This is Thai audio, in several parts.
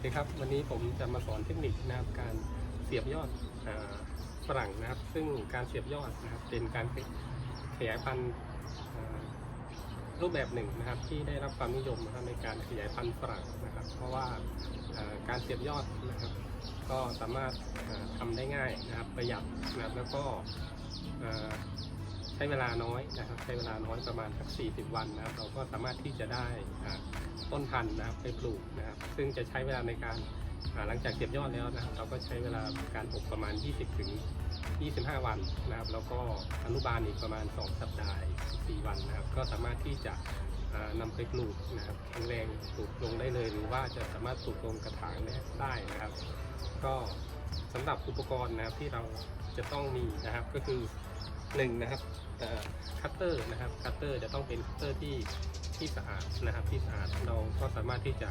วัสดีครับวันนี้ผมจะมาสอนเทคนิคนะครับการเสียบยอดฝรั่งนะครับ ซึ่งการเสียบยอดนะครับเป็นการขยายพันธุ์รูปแบบหนึ่งนะครับ ที่ได้รับความนิยมนะครับในการขยายพันธุ์ฝรั่งนะครับ เพราะว่าการเสียบยอดนะครับ ก็สามารถอ่าทำได้ง่ายนะครับประหยัดนะครับแล้วก็ ช้เวลาน้อยนะครับ ใช้เวลาน้อยประมาณสัก 40 วันนะครับ เราก็สามารถที่จะได้ต้นพันธุ์นะครับไปปลูกนะครับ ซึ่งจะใช้เวลาในการหลังจากเก็บยอดแล้วนะครับ เราก็ใช้เวลาการปลูกประมาณ 20ถึง25 วันนะครับ แล้วก็อนุบาลอีกประมาณ 2 สัปดาห์อีก4วันนะครับ ก็สามารถที่จะอ่านำไปปลูกนะครับแข็งแรงปลูกลงได้เลย หรือว่าจะสามารถปลูกลงกระถางได้นะครับ ก็สำหรับอุปกรณ์นะครับที่เราจะต้องมีนะครับก็คือ หนึ่งนะครับคัตเตอร์นะครับคัตเตอร์จะต้องเป็นคัตเตอร์ที่ที่สะอาดนะครับที่สะอาดเราก็สามารถที่จะ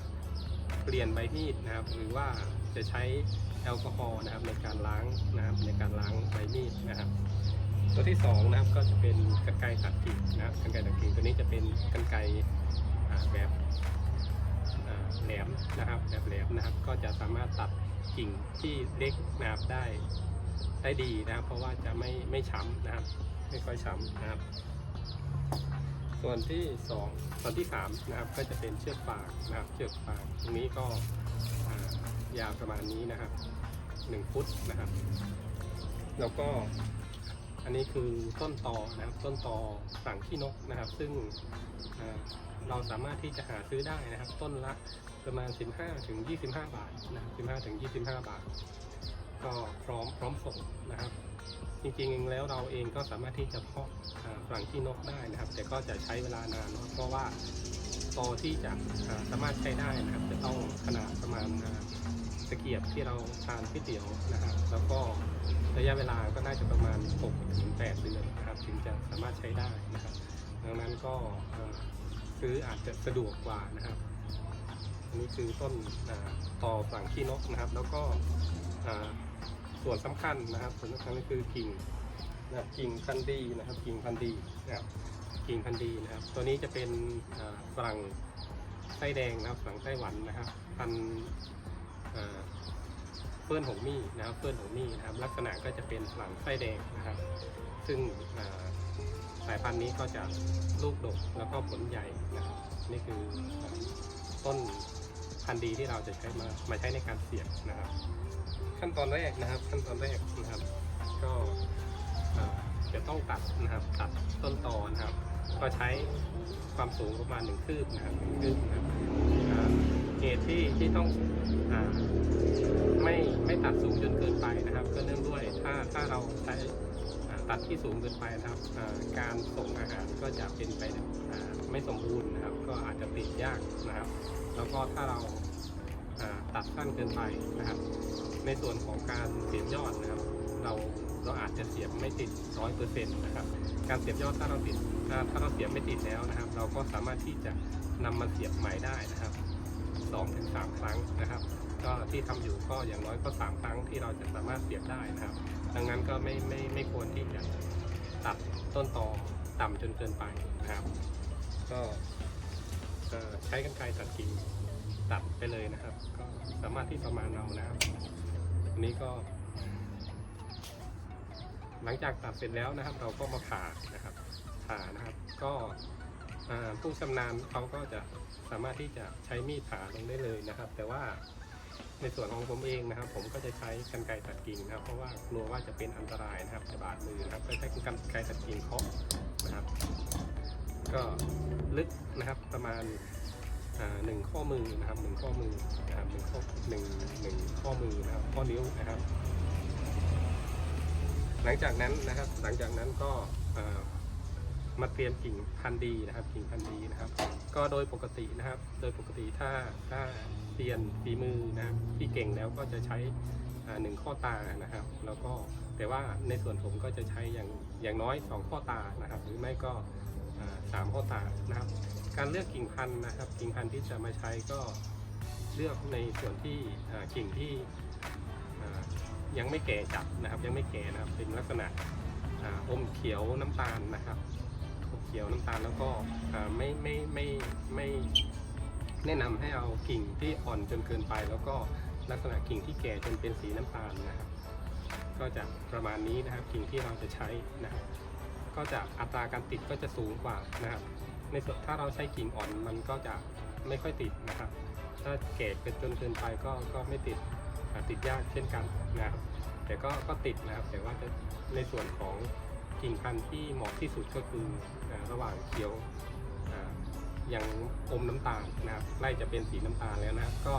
เปลี่ยนใบมีดนะครับ หรือว่าจะใช้แอลกอฮอล์นะครับในการล้างนะครับในการล้างใบมีดนะครับ ตัวที่สองนะครับก็จะเป็นกรรไกรตัดกิ่งนะครับกรรไกรตัดกิ่งตัวนี้จะเป็นกรรไกรแบบแหลมนะครับแบบแหลมนะครับ ก็จะสามารถตัดกิ่งที่เล็กนะครับได้ ได้ดีนะครับ เพราะว่าจะไม่ไม่ช้ำนะครับ ไม่ค่อยช้ำนะครับ ส่วนที่สองส่วนที่สามนะครับก็จะเป็นเชือกฟางนะครับ เชือกฟางตรงนี้ก็ยาวประมาณนี้นะครับหนึ่งฟุตนะครับ แล้วก็อันนี้คือต้นตอนะครับ ต้นตอสั่งขี้นกนะครับ ซึ่งเราสามารถที่จะหาซื้อได้นะครับ ต้นละประมาณ 15ถึง25 บาทนะครับ15ถึง25 บาท ก็พร้อมพร้อมส่งนะครับ จริงๆแล้วเราเองก็สามารถที่จะเพาะฝรั่งขี้นกได้นะครับ แต่ก็จะใช้เวลานานเนอะเพราะว่าตอที่จะสามารถใช้ได้นะครับ จะต้องขนาดประมาณอ่าตะเกียบที่เราทานก๋วยเตี๋ยวนะครับ แล้วก็ระยะเวลาก็น่าจะประมาณ6ถึง8เดือนนะครับถึงจะสามารถใช้ได้นะครับ ดังนั้นก็ซื้ออาจจะสะดวกกว่านะครับอันนี้คือต้นต่อฝั่งขี้นกนะครับ แล้วก็ ส่วนสำคัญนะครับส่วนสำคัญก็คือกิ่งนะกิ่งพันธุ์ดีนะครับ กิ่งพันธุ์ดีนะครับกิ่งพันธุ์ดีนะครับ ตัวนี้จะเป็นฝรั่งไส้แดงนะครับฝรั่งไต้หวันนะครับ พันธุ์เฟิร์นหงมี่นะครับเฟิร์นหงมี่นะครับ ลักษณะก็จะเป็นฝรั่งไส้แดงนะครับ ซึ่งสายพันธุ์นี้ก็จะลูกดกแล้วก็ผลใหญ่นะครับ นี่คือต้น พันธุ์ดีที่เราจะใช้มามาใช้ในการเสียบนะครับ ขั้นตอนแรกนะครับ ขั้นตอนแรกนะครับ ก็จะต้องตัดนะครับ ตัดต้นตอนะครับ ก็ใช้ความสูงประมาณหนึ่งคืบนะครับหนึ่งคืบนะครับเหตุที่ที่ต้องอไม่ไม่ตัดสูงจนเกินไปนะครับ ก็เนื่องด้วยถ้าถ้าเราใช้ตัดที่สูงเกินไปนะครับการส่งอาหารก็จะเป็นไป ไม่สมบูรณ์นะครับ ก็อาจจะติดยากนะครับ แล้วก็ถ้าเราตัดสั้นเกินไปนะครับ ในส่วนของการเสียบยอดนะครับ เราเราอาจจะเสียบไม่ติดร้อยเปอร์เซ็นต์นะครับ การเสียบยอดถ้าเราติดถ้าถ้าเราเสียบไม่ติดแล้วนะครับ เราก็สามารถที่จะนำมาเสียบใหม่ได้นะครับสองถึงสามครั้งนะครับ ก็ที่ทำอยู่ก็อย่างน้อยก็สามครั้งที่เราจะสามารถเสียบได้นะครับ ดังนั้นก็ไม่ไม่ไม่ควรที่จะตัดต้นตอต่ำจนเกินไปนะครับ ก็เอ่อใช้กรรไกรตัดกิ่งตัดไปเลยนะครับ ก็สามารถที่ประมาณเรานะครับอันนี้ก็ หลังจากตัดเสร็จแล้วนะครับ เราก็มาผ่านะครับ ผ่านะครับ ก็ผู้ชำนาญเขาก็จะสามารถที่จะใช้มีดผ่าลงได้เลยนะครับ แต่ว่าในส่วนของผมเองนะครับ ผมก็จะใช้กรรไกรตัดกิ่งนะครับ เพราะว่ากลัวว่าจะเป็นอันตรายนะครับจะบาดมือนะครับก็ใช้กรรไกรตัดกิ่งเคาะนะครับ ก็ลึกนะครับประมาณหนึ่งข้อมือนะครับหนึ่งข้อมือนะครับหนึ่งข้อหนึ่งหนึ่งข้อมือนะครับข้อนิ้วนะครับ หลังจากนั้นนะครับหลังจากนั้นก็มาเตรียมกิ่งพันธุ์ดีนะครับกิ่งพันธุ์ดีนะครับ ก็โดยปกตินะครับ โดยปกติถ้าถ้าเรียนฝีมือนะครับที่เก่งแล้วก็จะใช้หนึ่งข้อตานะครับ แล้วก็แต่ว่าในส่วนผมก็จะใช้อย่างอย่างน้อยสองข้อตานะครับ หรือไม่ก็ สามข้อตานะครับ การเลือกกิ่งพันธุ์นะครับ กิ่งพันธุ์ที่จะมาใช้ก็เลือกในส่วนที่กิ่งที่ยังไม่แก่จัดนะครับ ยังไม่แก่นะครับ เป็นลักษณะอมเขียวน้ำตาลนะครับอมเขียวน้ำตาลแล้วก็อ่ไม่ไม่ไม่ไม่แนะนำให้เอากิ่งที่อ่อนจนเกินไป แล้วก็ลักษณะกิ่งที่แก่จนเป็นสีน้ำตาลนะครับ ก็จะประมาณนี้นะครับกิ่งที่เราจะใช้นะครับ ก็จะอัตราการติดก็จะสูงกว่านะครับ ในส่วนถ้าเราใช้กิ่งอ่อนมันก็จะไม่ค่อยติดนะครับ ถ้าแก่เป็นจนเกินไปก็ก็ไม่ติดอ่าติดยากเช่นกันนะครับ แต่ก็ก็ติดนะครับ แต่ว่าจะในส่วนของกิ่งพันธุ์ที่เหมาะที่สุดก็คือระหว่างเขียวอย่างอมน้ำตาลนะครับใกล้จะเป็นสีน้ำตาลแล้วนะก็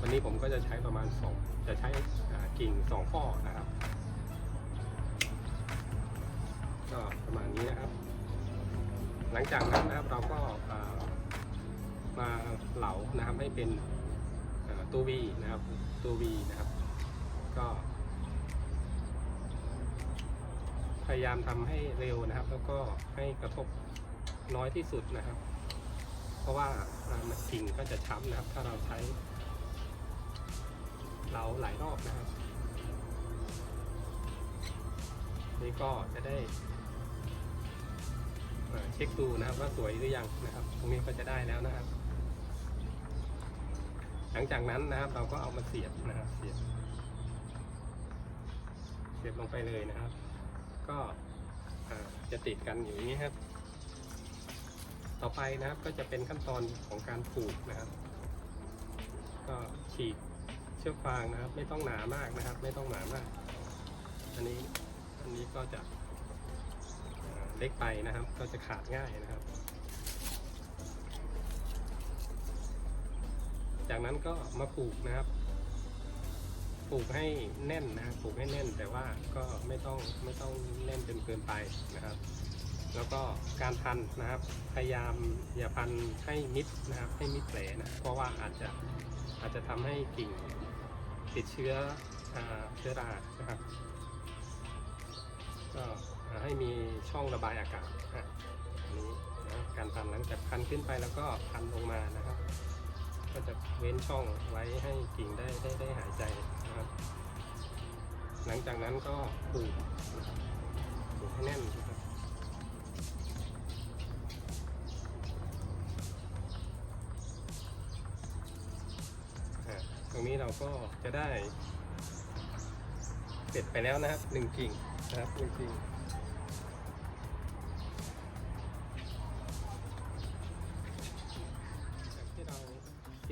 วันนี้ผมก็จะใช้ประมาณสองจะใช้กิ่งสองข้อนะครับ ก็ประมาณนี้นะครับ หลังจากนั้นนะครับเราก็มาเหลานะครับให้เป็นตัววีนะครับตัววีนะครับ ก็ พยายามทำให้เร็วนะครับ แล้วก็ให้กระทบน้อยที่สุดนะครับ เพราะว่าอ่ามันกิ่งก็จะช้ำนะครับ ถ้าเราใช้เหลาหลายรอบนะครับนี่ก็จะได้ ช็คดูนะครับว่าสวยหรือยังนะครับ ตรงนี้ก็จะได้แล้วนะครับ หลังจากนั้นนะครับเราก็เอามาเสียบนะครับ เสียบ เสียบลงไปเลยนะครับ ก็จะติดกันอยู่างนี้ครับ ต่อไปนะครับก็จะเป็นขั้นตอนของการผูกนะครับ ก็ฉีกเชือกฟางนะครับ ไม่ต้องหนามากนะครับ ไม่ต้องหนามาก อันนี้อันนี้ก็จะ เล็กไปนะครับ ก็จะขาดง่ายนะครับ จากนั้นก็มาผูกนะครับผูกให้แน่นนะครับผูกให้แน่นแต่ว่าก็ไม่ต้องไม่ต้องแน่นจนเกินไปนะครับ แล้วก็การพันนะครับ พยายามอย่าพันให้มิดนะครับ ให้มิดแผลนะเพราะว่าอาจจะอาจจะทำให้กิ่งติดเชื้อเชื้อรานะครับก็ ให้มีช่องระบายอากาศอะอันนี้นะการพันหลังจากพันขึ้นไปแล้วก็พันลงมานะครับ ก็จะเว้นช่องไว้ให้กิ่งได้ได้ได้หายใจนะครับ หลังจากนั้นก็ผูกผูกให้แน่นนะครับตรงนี้เราก็จะได้เสร็จไปแล้วนะครับหนึ่งกิ่งนะครับหนึ่งกิ่ง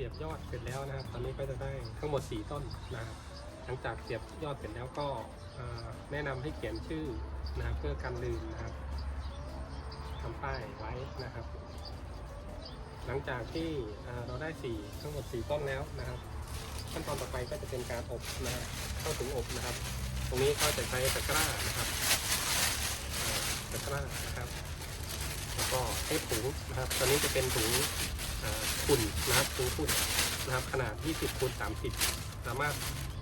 สียบยอดเสร็จแล้วนะครับ ตอนนี้ก็จะได้ทั้งหมด 4 ต้นนะครับหลังจากเสียบยอดเสร็จแล้วก็แนะนำให้เขียนชื่อนะครับเพื่อกันลืมนะครับทำป้ายไว้นะครับ หลังจากที่เราได้ 4 ทั้งหมด 4 ต้นแล้วนะครับ ขั้นตอนต่อไปก็จะเป็นการอบนะครับเข้าถึงอบนะครับ ตรงนี้ก็จะใช้ตะกร้านะครับตะกร้านะครับ แล้วก็ให้ถุงนะครับ ตอนนี้จะเป็นถุง พุ่นนะครับถุงขุ่นนะครับขนาด 20คูณ30 สามารถ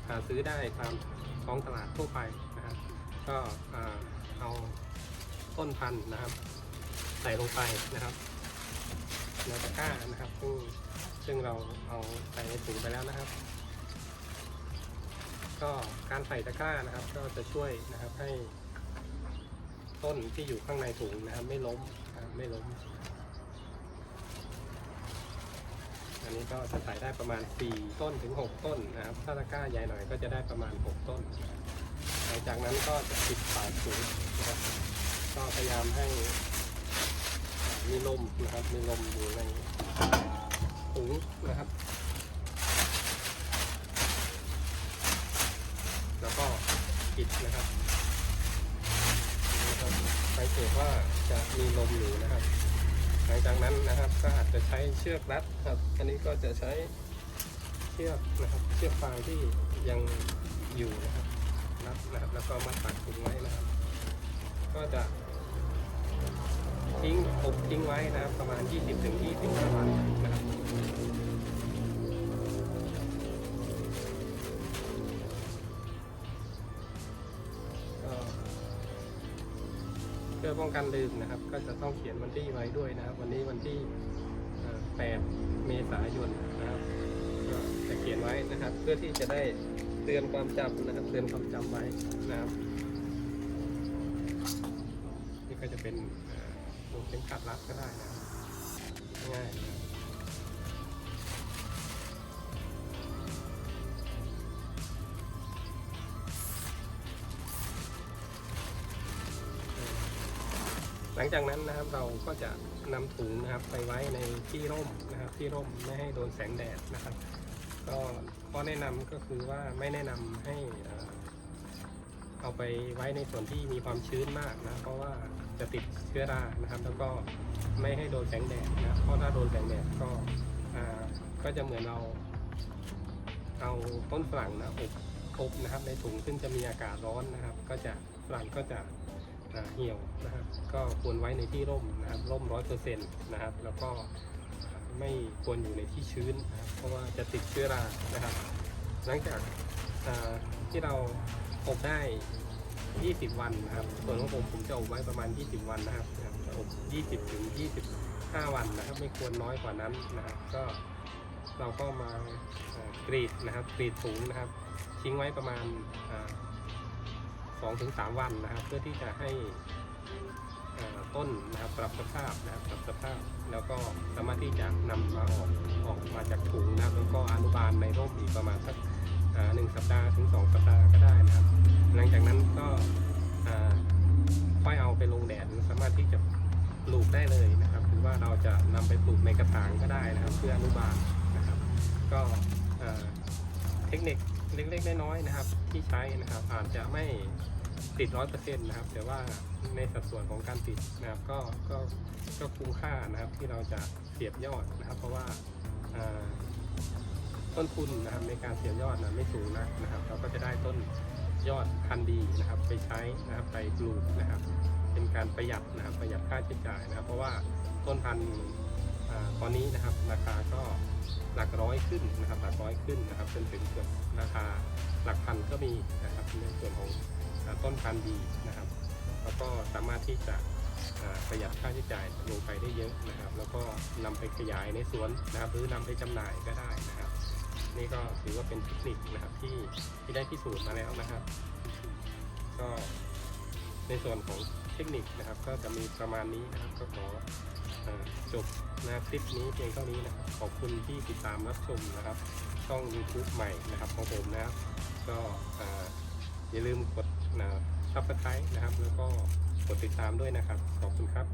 หาซื้อได้ตามท้องตลาดทั่วไปนะครับก็เอาต้นพันธุ์นะครับ ใส่ลงไปนะครับในตะกร้านะครับซึ่งซึ่งเราเอาใส่ในถุงไปแล้วนะครับ ก็การใส่ตะกร้านะครับ ก็จะช่วยนะครับให้ต้นที่อยู่ข้างในถุงนะครับ ไม่ล้มไม่ล้ม อั นี้ก็จะใส่ได้ประมาณ 4 ต้นถึง 6 ต้นนะครับ ถ้าตะกร้าใหญ่หน่อยก็จะได้ประมาณ 6 ต้น หลังจากนั้นก็จะปิดฝาถุงนะครับก็พยายามให้มีลมนะครับ มีลมอยู่ในถุงนะครับ แล้วก็ปิดนะครับนะครับสังเกตว่าจะมีลมอยู่นะครับ หลังจากนั้นนะครับก็อาจจะใช้เชือกรัดครับ อันนี้ก็จะใช้เชือกนะครับ เชือกฟางที่ยังอยู่นะครับรัดนะครับแล้วก็มาตัดถุงไว้นะครับ ก็จะทิ้งอบทิ้งไว้นะครับ ประมาณ 20-25ถึง25วันนะครับ พื่อป้องกันลืมนะครับ ก็จะต้องเขียนวันที่ไว้ด้วยนะครับ วันนี้วันที่8 เมษายนนะครับก็จะเขียนไว้นะครับ เพื่อที่จะได้เตือนความจำนะครับ เตือนความจำไว้นะครับนี่ก็จะเป็นเอ่อลูกเป็นขัดรัดก็ได้นะง่าย งจากนั้นนะครับเราก็จะนำถุงนะครับไปไว้ในที่ร่มนะครับที่ร่มไม่ให้โดนแสงแดดนะครับ ก็ข้อแนะนำก็คือว่าไม่แนะนำให้เอาไปไว้ในส่วนที่มีความชื้นมากนะเพราะว่าจะติดเชื้อรานะครับ แล้วก็ไม่ให้โดนแสงแดดนะเพราะถ้าโดนแสงแดดก็ก็จะเหมือนเราเอาต้นฝรั่งนะอบอบนะครับในถุงซึ่งจะมีอากาศร้อนนะครับ ก็จะฝรั่งก็จะ เหี่ยวนะครับก็ควรไว้ในที่ร่มนะครับร่มร้อยเปอร์เซ็นต์นะครับ แล้วก็ไม่ควรอยู่ในที่ชื้นนะครับเพราะว่าจะติดเชื้อรานะครับ หลังจากที่เราอบได้ 20 วันนะครับส่วนของผมผมจะอบไว้ประมาณ 20 วันนะครับนะครับจะอบ20ถึง25 วันนะครับ ไม่ควรน้อยกว่านั้นนะครับ ก็เราก็มาอ่ากรีดนะครับกรีดถุงนะครับ ทิ้งไว้ประมาณ สองถึงสามวันนะครับ เพื่อที่จะให้ต้นนะครับปรับสภาพนะครับปรับสภาพ แล้วก็สามารถที่จะนำมาออกออกมาจากถุงนะครับ แล้วก็อนุบาลในร่มอีกประมาณสักหนึ่งสัปดาห์ถึงสองสัปดาห์ก็ได้นะครับ หลังจากนั้นก็ค่อยเอาไปลงแดดหรือสามารถที่จะปลูกได้เลยนะครับหรือว่าเราจะนำไปปลูกในกระถางก็ได้นะครับ เพื่ออนุบาลนะครับ ก็เทคนิค เล็กๆน้อยๆนะครับ ที่ใช้นะครับอาจจะไม่ติดร้อยเปอร์เซ็นต์นะครับ แต่ว่าในสัดส่วนของการติดนะครับ ก็ก็ก็คุ้มค่านะครับที่เราจะเสียบยอดนะครับ เพราะว่าต้นทุนนะครับในการเสียบยอดนะไม่สูงนักนะครับ เราก็จะได้ต้นยอดพันดีนะครับ ไปใช้นะครับไปปลูกนะครับ เป็นการประหยัดนะครับประหยัดค่าใช้จ่ายนะครับ เพราะว่าต้นพันธุ์อ่าตอนนี้นะครับราคาก็ หลักร้อยขึ้นนะครับหลักร้อยขึ้นนะครับจนถึงเกือบราคาหลักพันก็มีนะครับในส่วนของต้นพันธุ์ดีนะครับแล้วก็สามารถที่จะประหยัดค่าใช้จ่ายลงไปได้เยอะนะครับ แล้วก็นำไปขยายในสวนนะครับ หรือนำไปจำหน่ายก็ได้นะครับ นี่ก็ถือว่าเป็นเทคนิคนะครับที่ที่ได้พิสูจน์มาแล้วนะครับ ก็ในส่วนของเทคนิคนะครับ ก็จะมีประมาณนี้นะครับก็ขออ่า จบนะคลิปนี้เพียงเท่านี้นะครับ ขอบคุณที่ติดตามรับชมนะครับ ช่อง YouTube ใหม่นะครับของผมนะครับ ก็อย่าลืมกดนะซับสไครต์นะครับ แล้วก็กดติดตามด้วยนะครับ ขอบคุณครับ